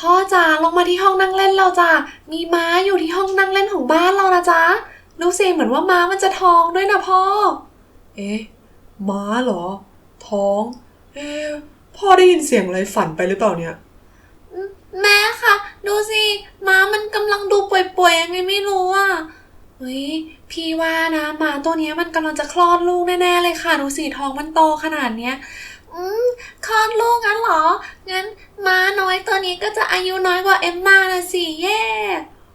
พ่อจ๋าลงมาที่ห้องนั่งเล่นเราจ้ะมีม้าอยู่ที่ห้องนั่งเล่นของบ้านเรานะจ๊ะดูสิเหมือนว่าม้ามันจะท้องด้วยนะพ่อ เอ๊ะม้าเหรอ ท้อง เอ๊ะพ่อได้ยินเสียงอะไรฝันไปหรือเปล่าเนี่ยแม่ค่ะ ดูสิม้ามันกำลังดูป่วยๆยังไงไม่รู้อะเฮ้ยพี่ว่านะม้าตัวนี้มันกำลังจะคลอดลูกแน่ๆเลยค่ะ ดูสิท้องมันโตขนาดเนี้ย อืมคลอดลูกงั้นเหรอ งั้นม้าน้อยตัวนี้ก็จะอายุน้อยกว่าเอมมานะสิแย่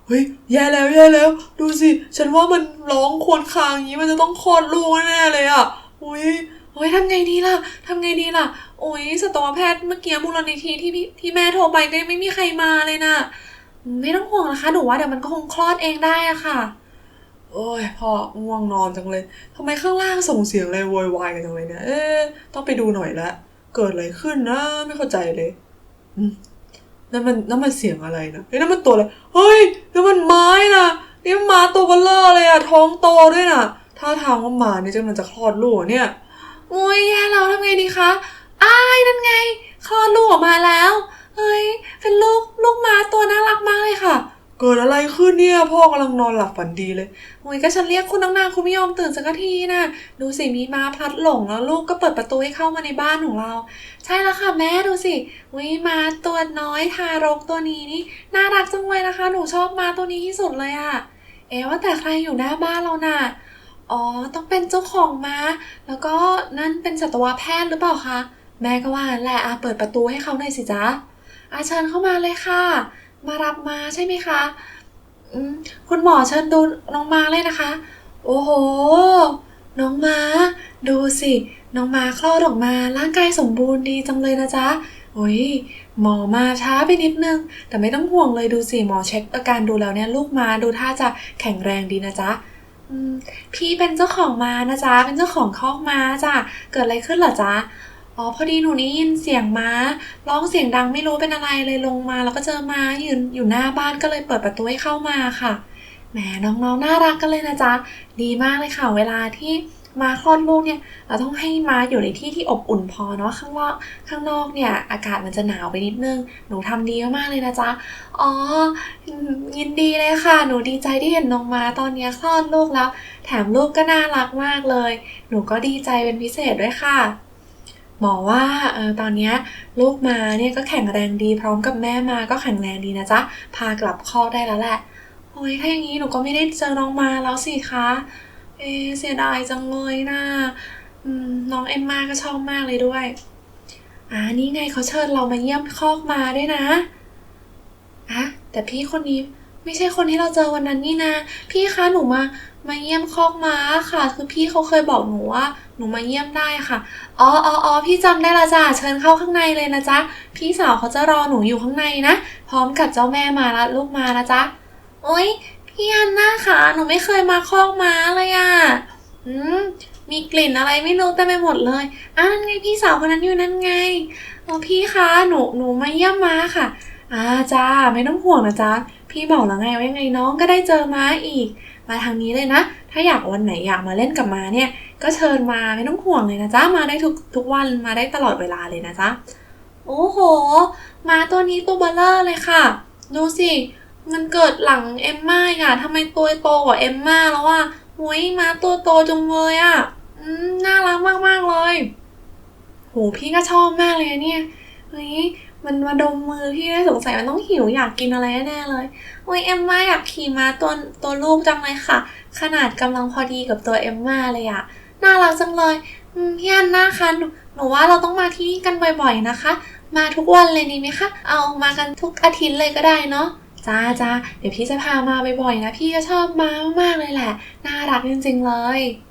เฮ้ยแย่แล้วแย่แล้ว ดูสิ ฉันว่ามันร้องควรคางอย่างนี้มันจะต้องคลอดลูกแน่เลยอะอุ้ยโอ้ยทำไงดีล่ะทำไงดีล่ะ โอ้ยสัตวแพทย์เมื่อกี้มูลนิธิที่พี่ที่แม่โทรไปก็ไม่มีใครมาเลยนะไม่ต้องห่วงนะคะหนูว่าเดี๋ยวมันก็คงคลอดเองได้อะค่ะ โอ้ยพ่อง่วงนอนจังเลยทำไมข้างล่างส่งเสียงอะไรโวยวายกันจังเลยเนี่ย เอ๊ต้องไปดูหน่อยละ เกิดอะไรขึ้นนะ ไม่เข้าใจเลยนั่นมันนั่นมันเสียงอะไรนะเฮ้ยนั่นมันตัวอะไร เฮ้ยนั่นมันไม้นะนี่มันม้าตัวเบลเลอร์เลยอะท้องโตด้วยนะท่าทางว่าหมาเนี่ยจะมันจะคลอดลูกเนี่ย โอ้ยแย่แล้วทำไงดีคะ อ้ายนั่นไง คลอดลูกออกมาแล้ว เฮ้ย เป็นลูกลูกม้าตัวน่ารักมากเลยค่ะ กิดอะไรขึ้นเนี่ยพ่อกำลังนอนหลับฝันดีเลยโอ้ยก็ฉันเรียกคุณตั้งนานคุณไม่ยอมตื่นสักทีนะดูสิมีม้าพลัดหลงแล้วลูกก็เปิดประตูให้เข้ามาในบ้านของเรา ใช่แล้วค่ะแม่ดูสิวิม้าตัวน้อยทารกตัวนี้นี่น่ารักจังเลยนะคะ หนูชอบม้าตัวนี้ที่สุดเลยอะเอ๊ว่าแต่ใครอยู่หน้าบ้านเราน่ะอ๋อต้องเป็นเจ้าของม้า แล้วก็นั่นเป็นสัตวแพทย์หรือเปล่าคะแม่ก็ว่าแหละอาเปิดประตูให้เขาหน่อยสิจ๊ะอาเชิญเข้ามาเลยค่ะ มารับมาใช่ไหมคะอืมคุณหมอเชิญดูน้องมาเลยนะคะ โอ้โห น้องมา ดูสิ น้องมาคลอดออกมาร่างกายสมบูรณ์ดีจังเลยนะจ๊ะโอ้ยหมอมาช้าไปนิดนึง แต่ไม่ต้องห่วงเลยดูสิหมอเช็คอาการดูแล้วเนี่ยลูกมาดูท่าจะแข็งแรงดีนะจ๊ะพี่เป็นเจ้าของมานะจ๊ะเป็นเจ้าของคอกมาจ้ะเกิดอะไรขึ้นเหรอจ๊ะ อ๋อพอดีหนูได้ยินเสียงม้า ร้องเสียงดังไม่รู้เป็นอะไรเลยลงมา แล้วก็เจอม้ายืนอยู่หน้าบ้านก็เลยเปิดประตูให้เข้ามาค่ะแหมน้องๆน่ารักกันเลยนะจ๊ะดีมากเลยค่ะเวลาที่ม้าคลอดลูกเนี่ยเราต้องให้ม้าอยู่ในที่ที่อบอุ่นพอเนาะข้างนอกข้างนอกเนี่ยอากาศมันจะหนาวไปนิดนึง หนูทำดีมากๆเลยนะจ๊ะอ๋อยินดีเลยค่ะ หนูดีใจที่เห็นน้องม้าตอนนี้คลอดลูกแล้ว แถมลูกก็น่ารักมากเลย หนูก็ดีใจเป็นพิเศษด้วยค่ะ หมอว่าเออตอนเนี้ยลูกมาเนี่ยก็แข็งแรงดีพร้อมกับแม่มาก็แข็งแรงดีนะจ๊ะ พากลับคอกได้แล้วแหละ โอ้ยถ้าอย่างนี้หนูก็ไม่ได้เจอน้องมาแล้วสิคะ เอเสียดายจังเลยนะน้องเอ็มมาก็ชอบมากเลยด้วยอ่านี่ไงเขาเชิญเรามาเยี่ยมคอกมาด้วยนะอะแต่พี่คนนี้ ไม่ใช่คนที่เราเจอวันนั้นนี่นะ พี่คะหนูมามาเยี่ยมคอกม้าค่ะ คือพี่เขาเคยบอกหนูว่า หนูมาเยี่ยมได้ค่ะอ๋ออ๋ออ๋อพี่จำได้ละจ้ะเชิญเข้าข้างในเลยนะจ๊ะพี่สาวเขาจะรอหนูอยู่ข้างในนะ พร้อมกับเจ้าแม่มาละลูกมานะจ๊ะโอ๊ยพี่ฮันน่าค่ะหนูไม่เคยมาคอกม้าเลยอะ่ะอืมมีกลิ่นอะไรไม่รู้เต็มไปหมดเลยอะนั่นไงพี่สาวคนนั้นอยู่นั่นไงอ๋อพี่คะหนูหนูมาเยี่ยมม้าค่ะอ่าจ้าไม่ต้องห่วงนะจ๊ะ พี่บอกแล้วไงว่ายังไงน้องก็ได้เจอม้าอีก มาทางนี้เลยนะ ถ้าอยากวันไหนอยากมาเล่นกับม้าเนี่ย ก็เชิญมาไม่ต้องห่วงเลยนะจ๊ะ มาได้ทุกทุกวันมาได้ตลอดเวลาเลยนะจ๊ะ โอ้โห ม้าตัวนี้ตัวเบลเลอร์เลยค่ะ ดูสิ มันเกิดหลังเอมม่าอะทำไมตัวโตกว่าเอมม่าแล้วอะหุยม้าตัวโตจังเลยอะน่ารักมากๆเลย โห พี่ก็ชอบมากเลยเนี่ย เฮ้ยมันมาดมมือพี่ได้สงสัยมันต้องหิวอยากกินอะไรแน่เลยโอ้ยเอมม่าอยากขี่ม้าตัวตัวลูกจังเลยค่ะ ขนาดกำลังพอดีกับตัวเอมม่าเลยอะน่ารักจังเลยพี่อันน่าคะหนูหนูว่าเราต้องมาที่นี่กันบ่อยๆนะคะ มาทุกวันเลยดีไหมคะเอามากันทุกอาทิตย์เลยก็ได้เนาะจ้าจ้าเดี๋ยวพี่จะพามาบ่อยๆนะ พี่ก็ชอบมามากๆเลยแหละ น่ารักจริงๆเลย